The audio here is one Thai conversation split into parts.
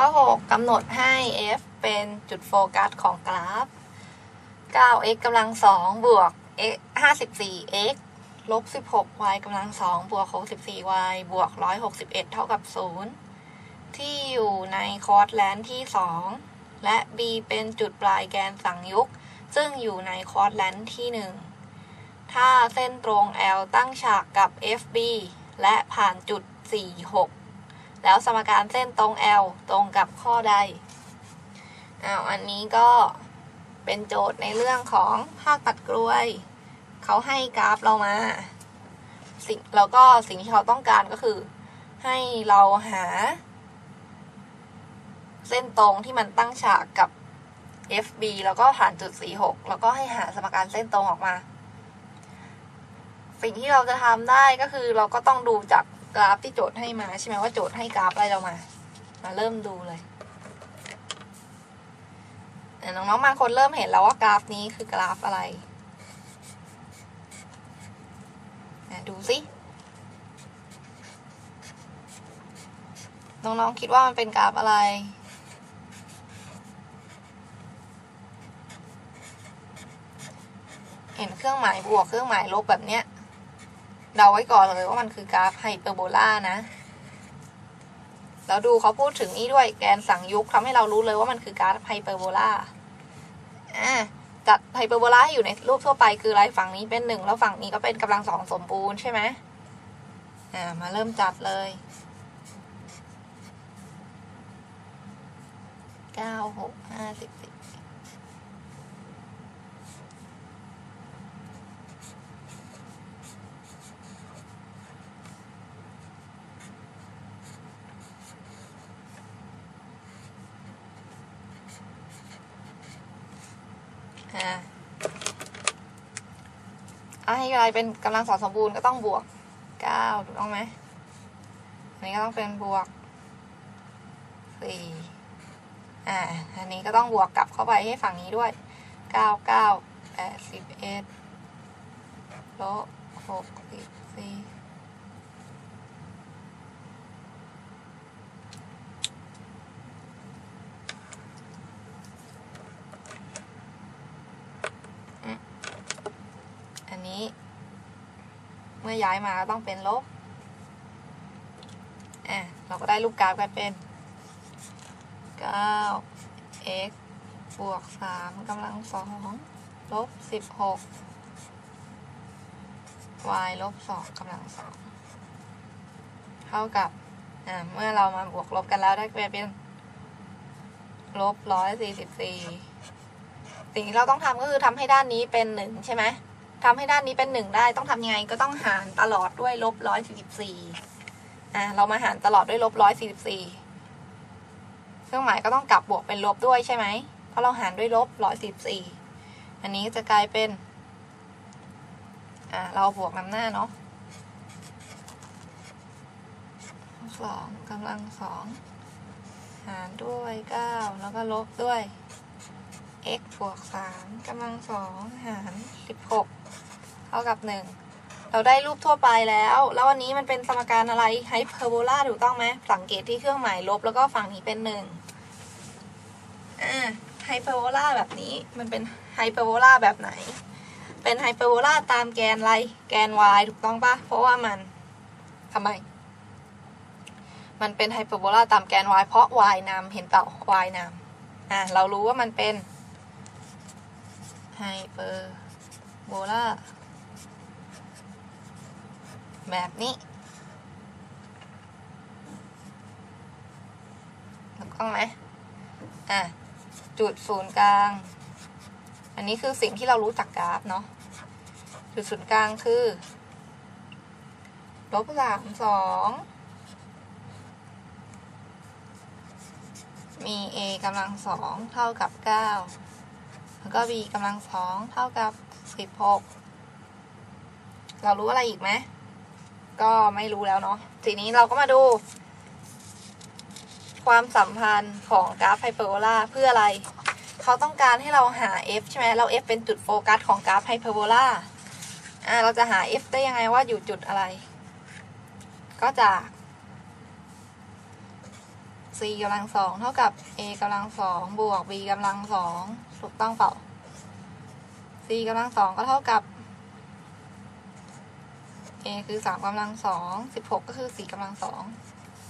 ข้อ 6กำหนดให้ f เป็นจุดโฟกัสของกราฟ 9x กำลัง2บวก x 54x ลบ 16y กำลัง2บวก 64y บวก 161 เท่ากับ 0 ที่อยู่ในคอร์สแลนที่ 2 และ b เป็นจุดปลายแกนสังยุก ซึ่งอยู่ในคอร์สแลนที่ 1 ถ้าเส้นตรง L ตั้งฉากกับ FB และผ่านจุด 46 แล้วสมการเส้นตรง L ตรงกับข้อใดอ้าวอันนี้ก็เป็นโจทย์ในเรื่องของภาคตัดกล้วย เขาให้กราฟเรามา สิ่งแล้วก็สิ่งที่เขาต้องการก็คือ ให้เราหา เส้นตรงที่มันตั้งฉากกับ FB แล้วก็ผ่านจุด 46 แล้วก็ให้หาสมการเส้นตรงออกมา สิ่งที่เราจะทำได้ก็คือเราก็ต้องดูจาก กราฟที่โจทย์ให้มาใช่ไหมว่าโจทย์ให้กราฟอะไรเรามา มาเริ่มดูเลยน้องๆบางคนเริ่มเห็นแล้วว่ากราฟนี้คือกราฟอะไรนะดูสิน้องๆคิดว่ามันเป็นกราฟอะไรเห็นเครื่องหมายบวกเครื่องหมายลบแบบเนี้ย เดาไว้ก่อนเลยว่ามันคือกราฟไฮเปอร์โบลานะ แล้วดูเขาพูดถึงนี่ด้วยแกนสังยุกทำให้เรารู้เลยว่ามันคือกราฟไฮเปอร์โบลาอ่าจัดไฮเปอร์โบลาให้อยู่ในรูปทั่วไปคือไรฝั่งนี้เป็นหนึ่งแล้วฝั่งนี้ก็เป็นกำลังสองสมบูรณ์ใช่ไหมอ่ามาเริ่มจัดเลยเก้าหกห้าสิบส อ่าเอาให้กลายเป็นกำลังสองสมบูรณ์ก็ต้องบวกเก้าถูกต้องไหมอันนี้ก็ต้องเป็นบวกสี่อ่าอันนี้ก็ต้องบวกกลับเข้าไปให้ฝั่งนี้ด้วยเก้าเก้าแปดสิบเอ็ดลบหกสิบสี่อันนี้ เมื่อย้ายมาก็ต้องเป็นลบอะเราก็ได้รูปกราฟกลายเป็น 9 x บวก 3กำลังสองลบ 16 y ลบ 2กำลังสองเท่ากับ อ่า เมื่อเรามาบวกลบกันแล้วได้กลายเป็นลบ 144 สิ่งที่เราต้องทำก็คือทำให้ด้านนี้เป็น 1 ใช่ไหม ทำให้ด้านนี้เป็นหนึ่งได้ต้องทำยังไงก็ต้องหารตลอดด้วยลบร้อยสี่สิบสี่อะเรามาหารตลอดด้วยลบร้อยสี่สิบสี่เครื่องหมายก็ต้องกลับบวกเป็นลบด้วยใช่ไหมเพราะเราหารด้วยลบร้อยสิบสี่อันนี้จะกลายเป็นอะเราบวกนำหน้าเนาะสองกำลังสองหารด้วยเก้าแล้วก็ลบด้วย x บวกสามกำลังสองหารสิบหก เท่ากับหนึ่งเราได้รูปทั่วไปแล้ว แล้ววันนี้มันเป็นสมการอะไรไฮเปอร์โบลาถูกต้องไหมสังเกตที่เครื่องหมายลบแล้วก็ฝั่งนี้เป็นหนึ่งอ่าไฮเปอร์โบลาแบบนี้มันเป็นไฮเปอร์โบลาแบบไหน เป็นไฮเปอร์โบลาตามแกนอะไรแกน y ถูกต้องปะเพราะว่ามันทำไม มันเป็นไฮเปอร์โบลาตามแกน y เพราะ y นำเห็นเปล่า y นำอ่าเรารู้ว่ามันเป็นไฮเปอร์โบลา แบบนี้ถูกต้องไหมอะจุดศูนย์กลาง อันนี้คือสิ่งที่เรารู้จากกราฟเนาะจุดศูนย์กลางคือลบสามสองมี a กำลังสองเท่ากับเก้าแล้วก็ b กำลังสองเท่ากับสิบหกเรารู้อะไรอีกไหม ก็ไม่รู้แล้วเนาะทีนี้เราก็มาดู ความสัมพันธ์ของกราฟไฮเปอร์โบลาเพื่ออะไร เขาต้องการให้เราหา f ใช่ไหมเรา f เป็นจุดโฟกัสของกราฟไฮเปอร์โบลาอ่าเราจะหา f ได้ยังไงว่าอยู่จุดอะไร ก็จาก c กำลังสองเท่ากับ a กำลังสองบวก b กำลังสองถูกต้องเปล่า c กำลังสองก็เท่ากับ a คือสามกำลังสองสิบหกก็คือสี่กำลังสอง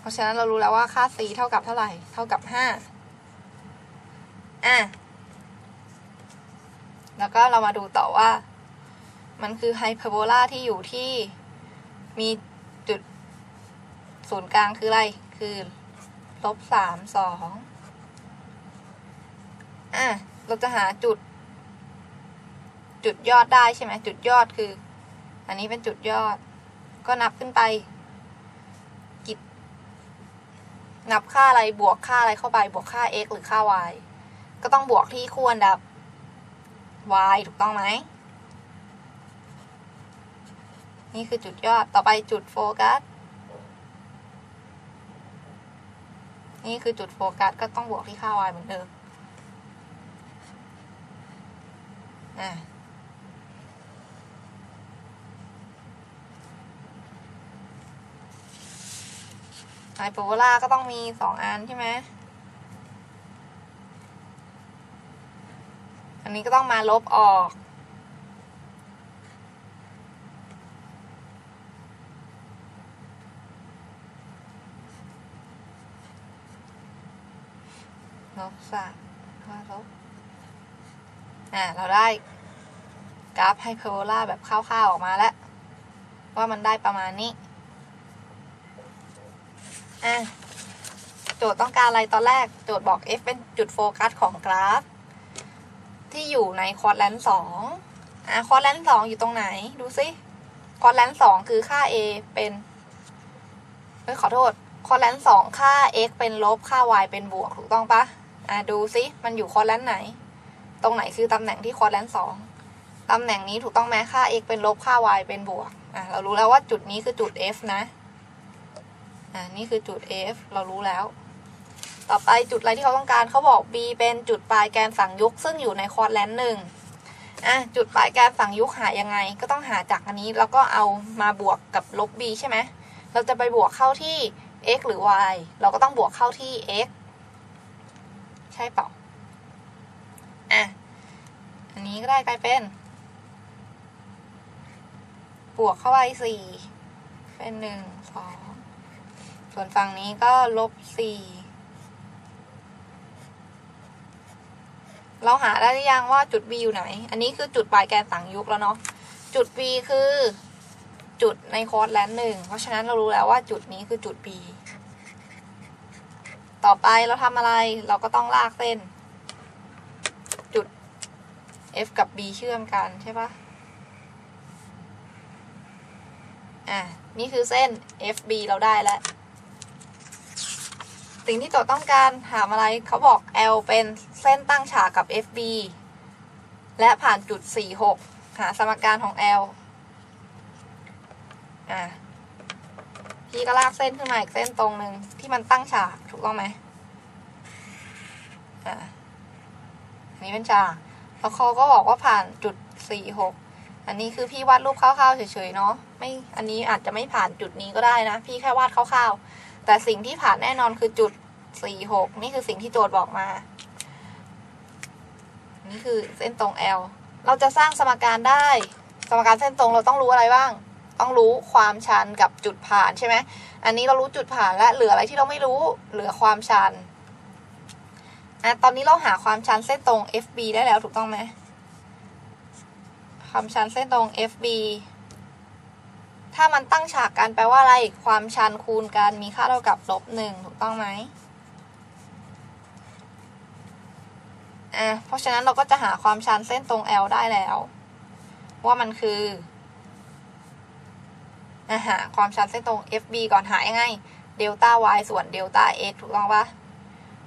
เพราะฉะนั้นเรารู้แล้วว่าค่า c เท่ากับเท่าไหร่ เท่ากับห้าอะแล้วก็เรามาดูต่อว่า มันคือไฮเปอร์โบลาที่อยู่ที่มีจุดศูนย์กลางคืออะไร คือลบสามสองอะ เราจะหาจุด จุดยอดได้ใช่ไหม จุดยอดคือ อันนี้เป็นจุดยอด ก็นับขึ้นไป กิบนับค่าอะไรบวกค่าอะไรเข้าไป บวกค่า x หรือค่า y ก็ต้องบวกที่คู่อันดับ y ถูกต้องไหม นี่คือจุดยอด ต่อไปจุดโฟกัส นี่คือจุดโฟกัส ก็ต้องบวกที่ค่า y เหมือนเดิม อะ ไฮเปอร์โบลาก็ต้องมีสองอันใช่ไหมอันนี้ก็ต้องมาลบออก ลบสามก็ลบ อ่า เราได้กราฟไฮเปอร์โบลาแบบคร่าวๆออกมาแล้ว ว่ามันได้ประมาณนี้ อะโจทย์ต้องการอะไรตอนแรกโจทย์บอก f เป็นจุดโฟกัสของกราฟ ที่อยู่ในคอร์ดแลนสองอะคอร์ดแลนสองอยู่ตรงไหน ดูซิคอร์ดแลนสองคือค่า a เป็นเอ้ยขอโทษคอร์ดแลนสองค่า x เป็นลบค่า y เป็นบวกถูกต้องปะอะดูซิมันอยู่คอร์ดแลนไหน ตรงไหนคือตำแหน่งที่คอร์ดแลนสองตำแหน่งนี้ถูกต้องไหมค่า x เป็นลบค่า y เป็นบวกอะเรารู้แล้วว่าจุดนี้คือจุด f นะ อ่านี่คือจุด F เรารู้แล้ว ต่อไปจุดอะไรที่เขาต้องการเขาบอก B เป็นจุดปลายแกนฝั่งยุกซึ่งอยู่ในคอร์ดแลนหนึ่งอะจุดปลายแกนฝั่งยุกหายังไง ก็ต้องหาจากอันนี้แล้วก็เอามาบวกกับลบ B ใช่ไหมเราจะไปบวกเข้าที่ x หรือ y เราก็ต้องบวกเข้าที่ x ใช่เปล่าอะอันนี้ก็ได้กลายเป็น บวกเข้าไปสี่เป็นหนึ่งสอง ส่วนฝั่งนี้ก็ลบสี่เราหาได้หรือยังว่าจุด B อยู่ไหน อันนี้คือจุดปลายแกนต่างยุคแล้วเนาะ จุด B คือจุดในคอร์สแลนหนึ่ง เพราะฉะนั้นเรารู้แล้วว่าจุดนี้คือจุด B ต่อไปเราทำอะไร เราก็ต้องลากเส้น จุด F กับ B เชื่อมกันใช่ปะอะ นี่คือเส้น FB เราได้แล้ว สิ่งที่โจทย์ต้องการถามอะไรเขาบอก L เป็นเส้นตั้งฉากกับ FB และผ่านจุด 46 หาสมการของ L อะพี่ก็ลากเส้นขึ้นมาอีกเส้นตรงหนึ่งที่มันตั้งฉากถูกต้องไหมอะอันนี้เป็นฉากแล้วเขาก็บอกว่าผ่านจุด 46 อันนี้คือพี่วาดรูปคร่าวๆเฉยๆเนาะไม่อันนี้อาจจะไม่ผ่านจุดนี้ก็ได้นะ พี่แค่วาดคร่าวๆแต่สิ่งที่ผ่านแน่นอนคือจุด 46นี่คือสิ่งที่โจทย์บอกมา นี่คือเส้นตรง L เราจะสร้างสมการได้ สมการเส้นตรงเราต้องรู้อะไรบ้าง ต้องรู้ความชันกับจุดผ่านใช่ไหมอันนี้เรารู้จุดผ่านและเหลืออะไรที่เราไม่รู้ เหลือความชันอะตอนนี้เราหาความชันเส้นตรง FB ได้แล้วถูกต้องไหมความชันเส้นตรง FB ถ้ามันตั้งฉากกันแปลว่าอะไร ความชันคูณกันมีค่าเท่ากับลบหนึ่งถูกต้องไหม อะเพราะฉะนั้นเราก็จะหาความชันเส้นตรง L ได้แล้ว ว่ามันคืออะหาความชันเส้นตรง FB ก่อนหายังไงเดลต้า y ส่วนเดลต้า x ถูกต้องปะ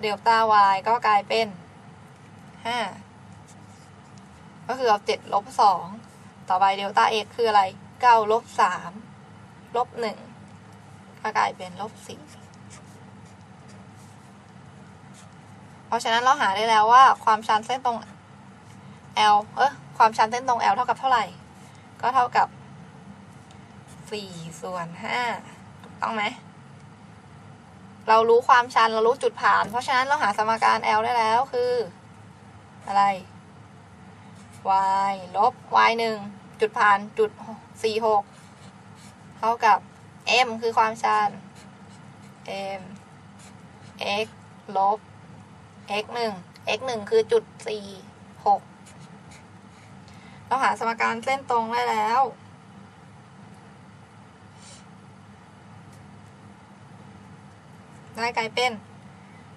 เดลต้า y ก็กลายเป็นห้าก็คือเอาเจ็ดลบสองต่อไปเดลต้า x คืออะไรเก้าลบสามลบหนึ่งก็กลายเป็นลบสี่ เพราะฉะนั้นเราหาได้แล้วว่าความชันเส้นตรง L เออความชันเส้นตรง L เท่ากับเท่าไหร่ ก็เท่ากับสี่ส่วนห้าถูกต้องไหม เรารู้ความชันเรารู้จุดผ่าน เพราะฉะนั้นเราหาสมการ L ได้แล้วคือ อะไร y ลบ y หนึ่งจุดผ่านจุดสี่หกเท่ากับ m คือความชัน m x ลบ x หนึ่ง x หนึ่งคือจุดสี่หกเราหาสมการเส้นตรงได้แล้ว ได้กลายเป็น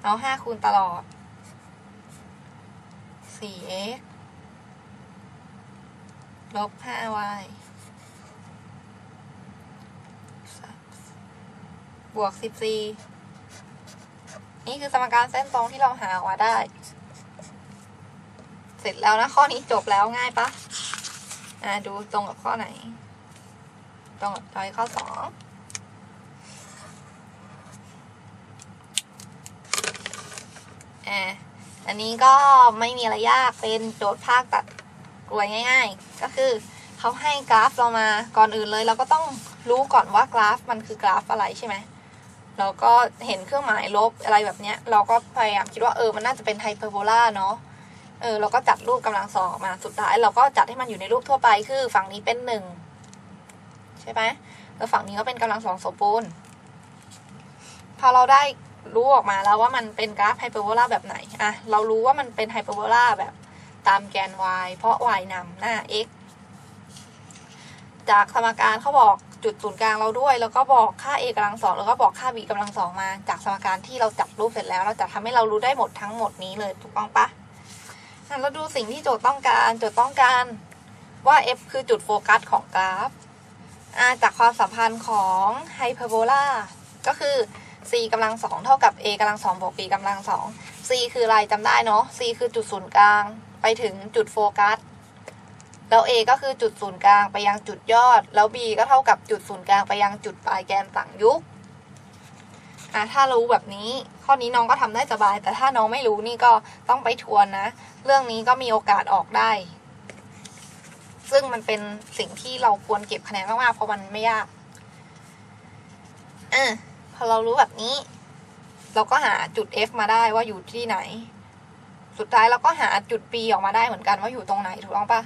เอาห้าคูณตลอดสี่ x ลบห้า y บวกสิบสี่ นี่คือสมการเส้นตรงที่เราหาออกมาได้ เสร็จแล้วนะ ข้อนี้จบแล้วง่ายปะอ่าดูตรงกับข้อไหน ตรงกับตอยข้อสองอ่าอันนี้ก็ไม่มีอะไรยากเป็นโจทย์ภาคตัดกลวยง่าย ๆ ก็คือเขาให้กราฟเรามาก่อนอื่นเลย เราก็ต้องรู้ก่อนว่ากราฟมันคือกราฟอะไรใช่ไหม เราก็เห็นเครื่องหมายลบอะไรแบบเนี้ย เราก็พยายามคิดว่าเออมันน่าจะเป็นไฮเปอร์โบลาเนาะเออเราก็จัดรูปกำลังสองออกมาสุดท้ายเราก็จัดให้มันอยู่ในรูปทั่วไปคือฝั่งนี้เป็นหนึ่งใช่ไหมแล้วฝั่งนี้ก็เป็นกำลังสองสมบูรณ์พอเราได้รู้ออกมาแล้วว่ามันเป็นกราฟไฮเปอร์โบลาแบบไหนอะเรารู้ว่ามันเป็นไฮเปอร์โบลาแบบตามแกน y เพราะ y นำหน้า x จากสมการเขาบอก จุดศูนย์กลางเราด้วย แล้วก็บอกค่า a กำลังสองแล้วก็บอกค่า b กำลังสองมา จากสมการที่เราจับรูปเสร็จแล้ว เราจะทำให้เรารู้ได้หมดทั้งหมดนี้เลยถูกต้องปะอะเราดูสิ่งที่โจทย์ต้องการ โจทย์ต้องการว่า f คือจุดโฟกัสของกราฟจากความสัมพันธ์ของไฮเปอร์โบลาก็คือ c กำลังสองเท่ากับ a กำลังสองบวก b กำลังสอง c คืออะไรจำได้เนาะ c คือจุดศูนย์กลาง ไปถึงจุดโฟกัส แล้ว a ก็คือจุดศูนย์กลางไปยังจุดยอด แล้ว b ก็เท่ากับจุดศูนย์กลางไปยังจุดปลายแกนต่างยุคอะถ้ารู้แบบนี้ข้อนี้น้องก็ทำได้สบาย แต่ถ้าน้องไม่รู้นี่ก็ต้องไปทวนนะ เรื่องนี้ก็มีโอกาสออกได้ ซึ่งมันเป็นสิ่งที่เราควรเก็บคะแนนมากๆเพราะมันไม่ยากอะพอเรารู้แบบนี้ เราก็หาจุด f มาได้ว่าอยู่ที่ไหน สุดท้ายเราก็หาจุด b ออกมาได้เหมือนกันว่าอยู่ตรงไหนถูกต้องปะ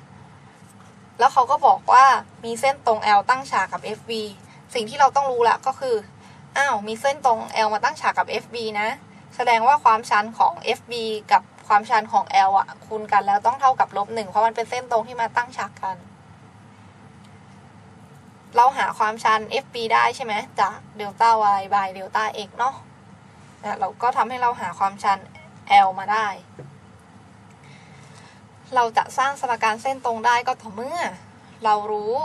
แล้วเขาก็บอกว่ามีเส้นตรง L ตั้งฉากกับ FB สิ่งที่เราต้องรู้ละก็คือ อ้าว มีเส้นตรง L มาตั้งฉากกับ FB นะ แสดงว่าความชันของ FB กับความชันของ L อะ คูณกันแล้วต้องเท่ากับลบหนึ่งเพราะมันเป็นเส้นตรงที่มาตั้งฉากกัน เราหาความชัน FB ได้ใช่ไหมจากเดลต้า y by เดลต้า x เนาะอะเราก็ทำให้เราหาความชัน L มาได้ เราจะสร้างสมการเส้นตรงได้ก็ต่อเมื่อ เรารู้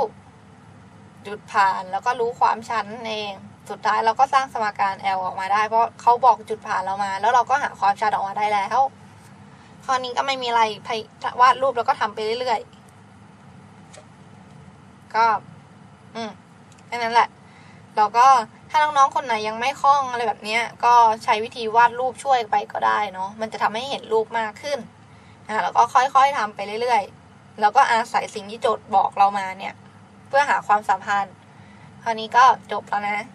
จุดผ่านแล้วก็รู้ความชันนั่นเอง สุดท้ายเราก็สร้างสมการ L ออกมาได้ เพราะเขาบอกจุดผ่านเรามา แล้วเราก็หาความชันออกมาได้แล้วข้อนี้ก็ไม่มีอะไรวาดรูปแล้วก็ทำไปเรื่อยๆ ก็ อืมแค่นั้นแหละ เราก็ถ้าน้องๆ คนไหนยังไม่คล่องอะไรแบบเนี้ยก็ใช้วิธีวาดรูปช่วยไปก็ได้เนาะ มันจะทำให้เห็นรูปมากขึ้น อะแล้วก็ค่อยๆทำไปเรื่อยๆ แล้วก็อาศัยสิ่งที่โจทย์บอกเรามาเนี่ย เพื่อหาความสัมพันธ์ คราวนี้ก็จบแล้วนะ